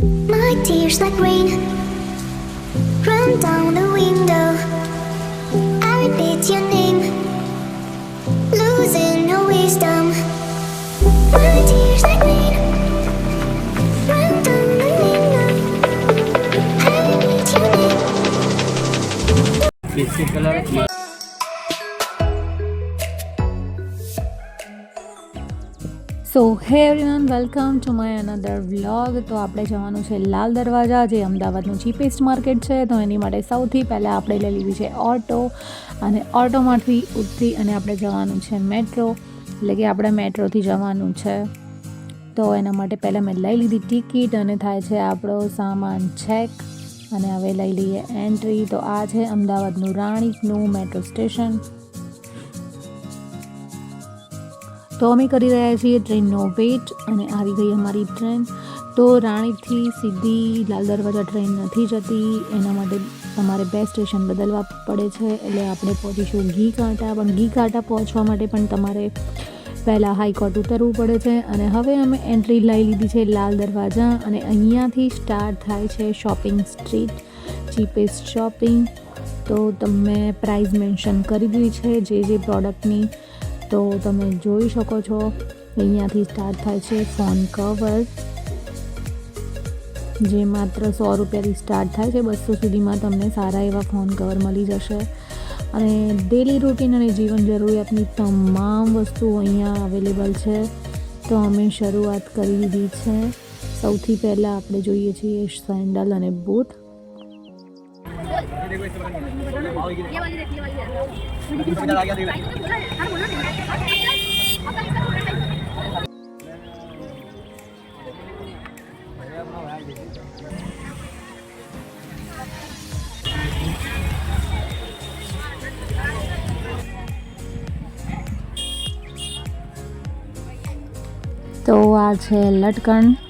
My tears like rain Run down the window. I repeat your name. Losing all wisdom. My tears like rain Run down the window. I repeat your name. Color. So hey everyone welcome to my another vlog તો આપણે જવાનું છે લાલ દરવાજા, જે અમદાવાદનું cheapest market છે. તો એની માટે સૌથી પહેલાં આપણે લઈ લીધી છે ઓટો અને ઓટોમાંથી ઉતરી અને આપણે જવાનું છે મેટ્રો એટલે કે આપણે મેટ્રોથી જવાનું છે. તો એના માટે પહેલાં મેં લઈ લીધી ટિકિટ અને થાય છે આપણો સામાન ચેક અને હવે લઈ લઈએ એન્ટ્રી તો આ છે અમદાવાદનું રાણીકનું મેટ્રો સ્ટેશન તો અમે કરી રહ્યા છીએ ટ્રેનનો વેટ અને આવી ગઈ અમારી ટ્રેન. તો રાણીથી સીધી લાલ દરવાજા ટ્રેન નથી જતી. એના માટે તમારે બે સ્ટેશન બદલવા પડે છે. એટલે આપણે પહોંચીશું ઘી કાંટા. પણ ઘી કાંટા પહોંચવા માટે પણ તમારે પહેલાં હાઈકોર્ટ ઉતરવું પડે છે. અને હવે અમે એન્ટ્રી લઈ લીધી છે લાલ દરવાજા. અને અહીંયાથી સ્ટાર્ટ થાય છે શોપિંગ સ્ટ્રીટ ચીપેસ્ટ શોપિંગ તો તમે પ્રાઇઝ મેન્શન કરી દીધી છે જે જે પ્રોડક્ટની તો તમે જોઈ શકો છો, અહીંયાથી સ્ટાર્ટ થાય છે ફોન કવર જે માત્ર સો રૂપિયાથી સ્ટાર્ટ થાય છે, બસો સુધીમાં તમને સારા એવા ફોન કવર મળી જશે. અને ડેલી રૂટીન અને જીવન જરૂરિયાતની તમામ વસ્તુઓ અહીંયા અવેલેબલ છે. તો અમે શરૂઆત કરી દીધી છે. સૌથી પહેલાં આપણે જોઈએ છીએ સેન્ડલ અને બૂટ તો આ છે લટકણ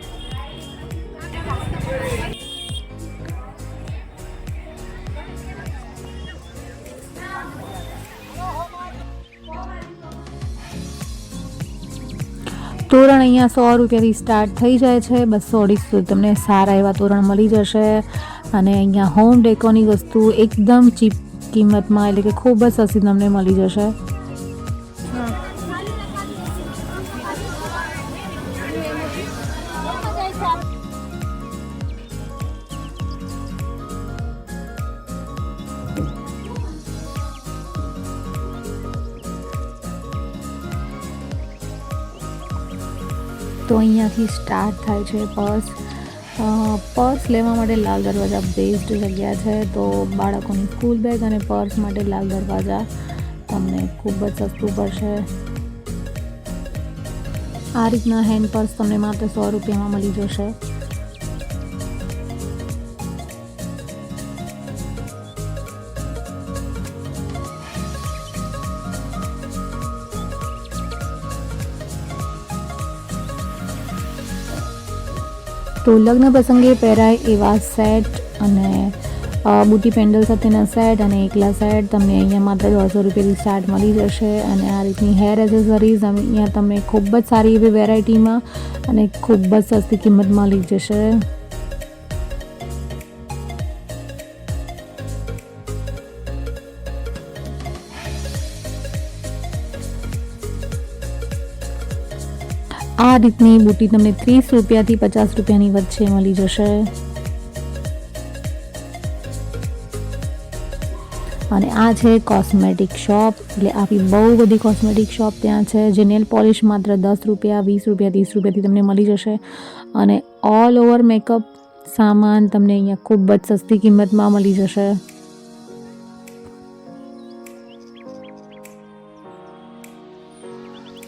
તોરણ અહીંયા સો રૂપિયાથી સ્ટાર્ટ થઈ જાય છે. બસો અઢીસો તમને સારા એવા તોરણ મળી જશે. અને અહીંયા હોમ ડેકોની વસ્તુ એકદમ ચીપ કિંમતમાં એટલે કે ખૂબ જ સસ્તી તમને મળી જશે. અહીંયાથી સ્ટાર્ટ થાય છે પર્સ પર્સ લેવા માટે લાલ દરવાજા બેસ્ટ જગ્યા છે, તો બાળકોની સ્કૂલ બેગ અને પર્સ માટે લાલ દરવાજા તમને ખૂબ જ સસ્તું પડશે. આ રીતના હેન્ડ પર્સ તમને માત્ર સો રૂપિયામાં મળી જશે. તો લગ્ન પ્રસંગે પહેરાય એવા સેટ અને બુટી પેન્ડલ સાથેના સેટ અને એકલા સેટ તમને અહીંયા માત્ર દોઢસો રૂપિયાથી સ્ટાર્ટ મળી જશે. અને આ રીતની હેર એસેસરીઝ અહીંયા તમને ખૂબ જ સારી એવી વેરાયટીમાં અને ખૂબ જ સસ્તી કિંમતમાં મળી જશે. આ રીતની બુટી તમને ત્રીસ રૂપિયાથી પચાસ રૂપિયાની વચ્ચે મળી જશે. અને આ છે કોસ્મેટિક શોપ એટલે આવી બહુ બધી કોસ્મેટિક શોપ ત્યાં છે, જે નેલ પોલિશ માત્ર દસ રૂપિયા, વીસ રૂપિયા, ત્રીસ રૂપિયાથી તમને મળી જશે. અને ઓલ ઓવર મેકઅપ સામાન તમને અહીંયા ખૂબ જ સસ્તી કિંમતમાં મળી જશે.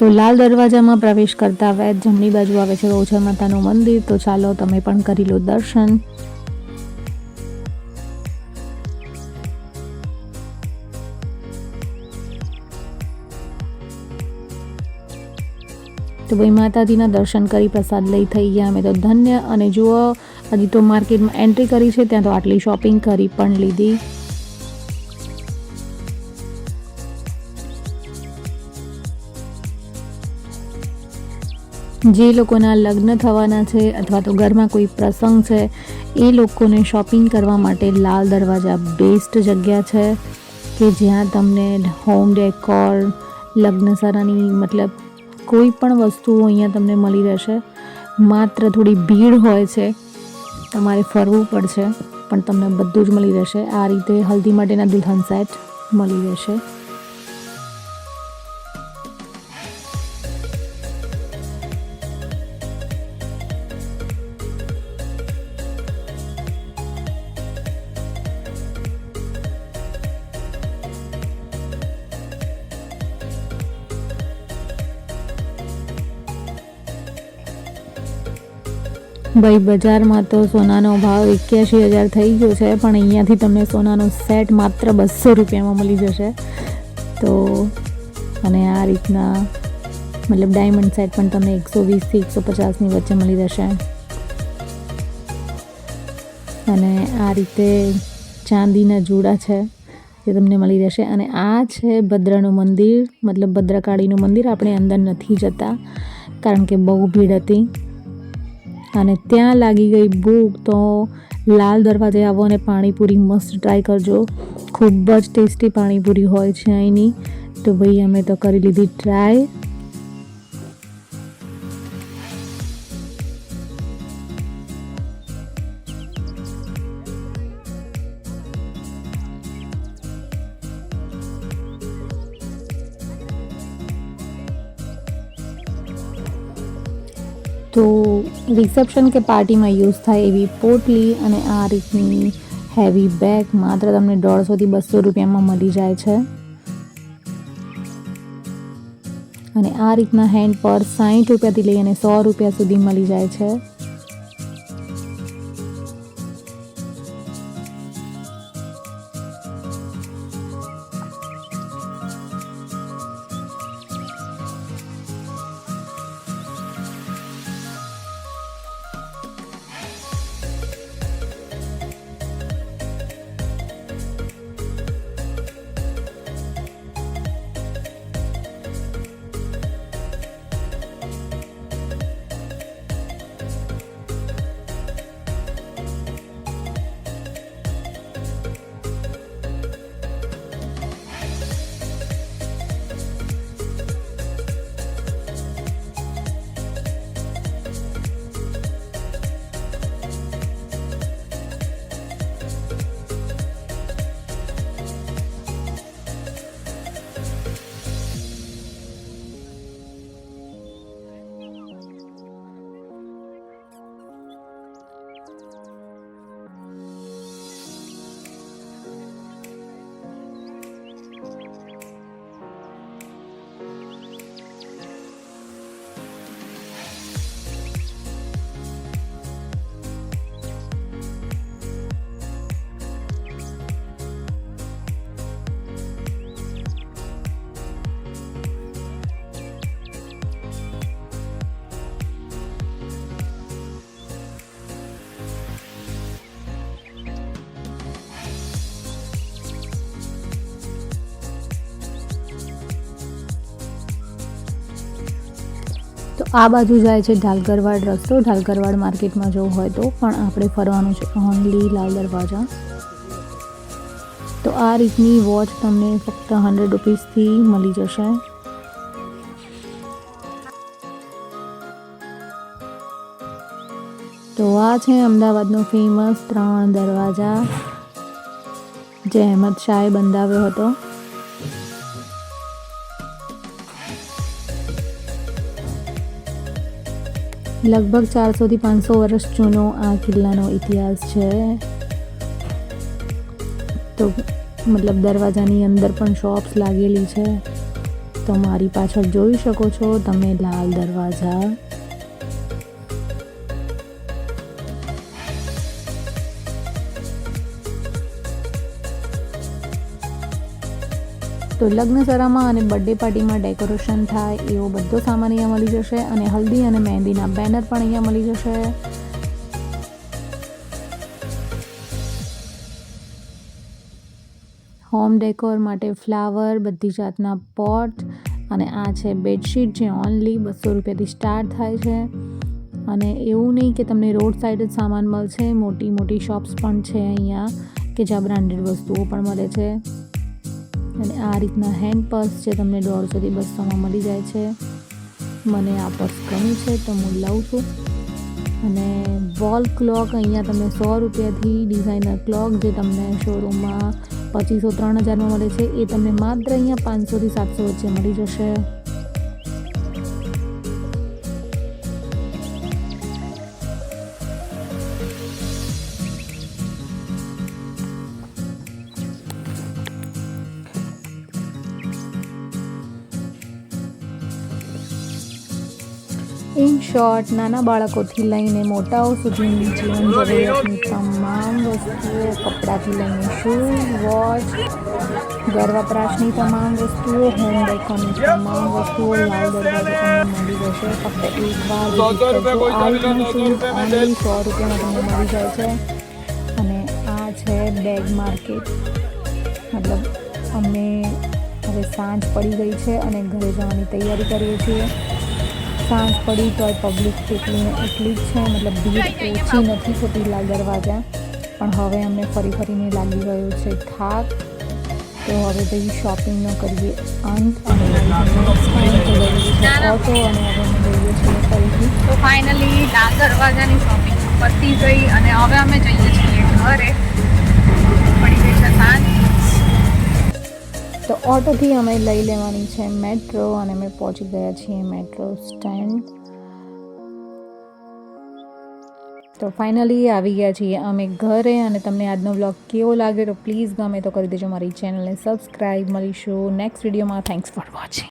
તો લાલ દરવાજામાં પ્રવેશ કરતા વૈદ જમણી બાજુ આવે છે ઓછા માતાનું મંદિર. તો ચાલો તમે પણ કરી લો દર્શન. તો ભાઈ માતાજીના દર્શન કરી પ્રસાદ લઈ થઈ ગયા. અમે તો ધન્ય. અને જુઓ, હજી તો માર્કેટમાં એન્ટ્રી કરી છે, ત્યાં તો આટલી શોપિંગ કરી પણ લીધી. જે લોકોના લગ્ન થવાના છે અથવા તો ઘરમાં કોઈ પ્રસંગ છે, એ લોકોને શોપિંગ કરવા માટે લાલ દરવાજા બેસ્ટ જગ્યા છે કે જ્યાં તમને હોમ ડેકોર લગ્નસરાની મતલબ કોઈ પણ વસ્તુઓ અહીંયા તમને મળી રહેશે. માત્ર થોડી ભીડ હોય છે, તમારે ફરવું પડશે, પણ તમને બધું જ મળી રહેશે. આ રીતે હલ્દી માટેના દુલ્હન સેટ મળી રહેશે. ભાઈ, બજારમાં તો સોનાનો ભાવ એક્યાસી હજાર થઈ ગયો છે, પણ અહીંયાથી તમને સોનાનો સેટ માત્ર બસો રૂપિયામાં મળી જશે. તો અને આ રીતના મતલબ ડાયમંડ સેટ પણ તમને એકસો વીસથી એકસો પચાસની વચ્ચે મળી જશે. અને આ રીતે ચાંદીના જોડા છે જે તમને મળી રહેશે. અને આ છે ભદ્રનું મંદિર, મતલબ ભદ્રકાળીનું મંદિર, આપણે અંદર નથી જતા, કારણ કે બહુ ભીડ હતી. અને ત્યાં લાગી ગઈ ભૂખ, તો લાલ દરવાજે આવો અને પાણીપુરી મસ્ત ટ્રાય કરજો. ખૂબ જ ટેસ્ટી પાણીપુરી હોય છે અહીંની. તો ભાઈ, અમે તો કરી લીધી ટ્રાય તો રિસેપ્શન કે પાર્ટીમાં યુઝ થાય એવી પોટલી અને આ રીતની હેવી બેગ માત્ર તમને દોઢસોથી બસો રૂપિયામાં મળી જાય છે. અને આ રીતના હેન્ડ પર સાઠ રૂપિયાથી લઈ અને સો રૂપિયા સુધી મળી જાય છે. આ બાજુ જાય છે ઢાલકરવાડ રસ્તો. ઢાલગરવાડ માર્કેટમાં જવું હોય તો પણ આપણે ફરવાનું છે ઓનલી લાલ દરવાજા તો આ રીતની વોચ તમને ફક્ત હંડ્રેડ રૂપીસથી મળી જશે. તો આ છે અમદાવાદનો ફેમસ ત્રણ દરવાજા જે અહેમદ શાહે બંધાવ્યો હતો. લગભગ ચારસોથી પાંચસો વર્ષ જૂનો આ કિલ્લાનો ઇતિહાસ છે. તો મતલબ દરવાજાની અંદર પણ શોપ્સ લાગેલી છે. તો મારી પાછળ જોઈ શકો છો, તમે લાલ દરવાજા. તો લગ્ન સરામાં અને બર્થડે પાર્ટીમાં ડેકોરેશન થાય એવો બધો સામાન અહીંયા મળી જશે અને હલ્દી અને મહેંદીના બેનર પણ અહીંયા મળી જશે. હોમ ડેકોર માટે ફ્લાવર બધી જાતના પોટ અને આ છે બેડશીટ જે ઓનલી બસો રૂપિયાથી સ્ટાર્ટ થાય છે. અને એવું નહીં કે તમને રોડ સાઈડ જ સામાન મળશે મોટી મોટી શોપ્સ પણ છે અહીંયા કે જ્યાં બ્રાન્ડેડ વસ્તુઓ પણ મળે છે. અને આ રીતના હેન્ડ પર્સ જે તમને દોઢસોથી બસોમાં મળી જાય છે. મને આ પર્સ ગમ્યું છે તો હું લઉં છું. અને વોલ ક્લોક અહીંયા તમને સો રૂપિયાથી ડિઝાઇનર ક્લોક જે તમને શોરૂમમાં પચીસો, ત્રણ હજારમાં મળે છે, એ તમને માત્ર અહીંયા પાંચસોથી સાતસો વચ્ચે મળી જશે. શોર્ટ નાના બાળકોથી લઈને મોટાઓ સુધીની જીવન જરૂરિયાતની તમામ વસ્તુઓ કપડાંથી લઈને શૂઝ વોચ ઘર વપરાશની તમામ વસ્તુઓ હોમ ડેકોરની તમામ વસ્તુઓ લાલ દરવાજો તમને મળી જશે ફક્ત એક વાર સો રૂપિયામાં તમને મળી જાય છે. અને આ છે બેગ માર્કેટ મતલબ અમે હવે સાંજ પડી ગઈ છે અને ઘરે જવાની તૈયારી કરીએ છીએ. સાંજ પડી તોય પબ્લિક કેટલી એટલી જ છે, મતલબ ભીડ ઓછી નથી થતી દરવાજા પણ હવે અમને ફરી ફરીને લાગી ગયો છે થાક. તો હવે ભાઈ શોપિંગનો કરીએ અંત અને ઓટો અને હવે જઈએ છીએ ફરીથી. તો ફાઇનલી દરવાજાની શોપિંગ પતી ગઈ અને હવે અમે જઈએ છીએ ઘરે. ઓટોથી અમે લઈ લેવાની છે મેટ્રો અને અમે પહોંચી ગયા છીએ મેટ્રો સ્ટેન્ડ. તો ફાઇનલી આવી ગયા છીએ અમે ઘરે અને તમને આજનો બ્લોગ કેવો લાગ્યો તો પ્લીઝ ગમે તો કરી દેજો મારી ચેનલને સબસ્ક્રાઈબ મળીશું નેક્સ્ટ વિડીયોમાં. Thanks for watching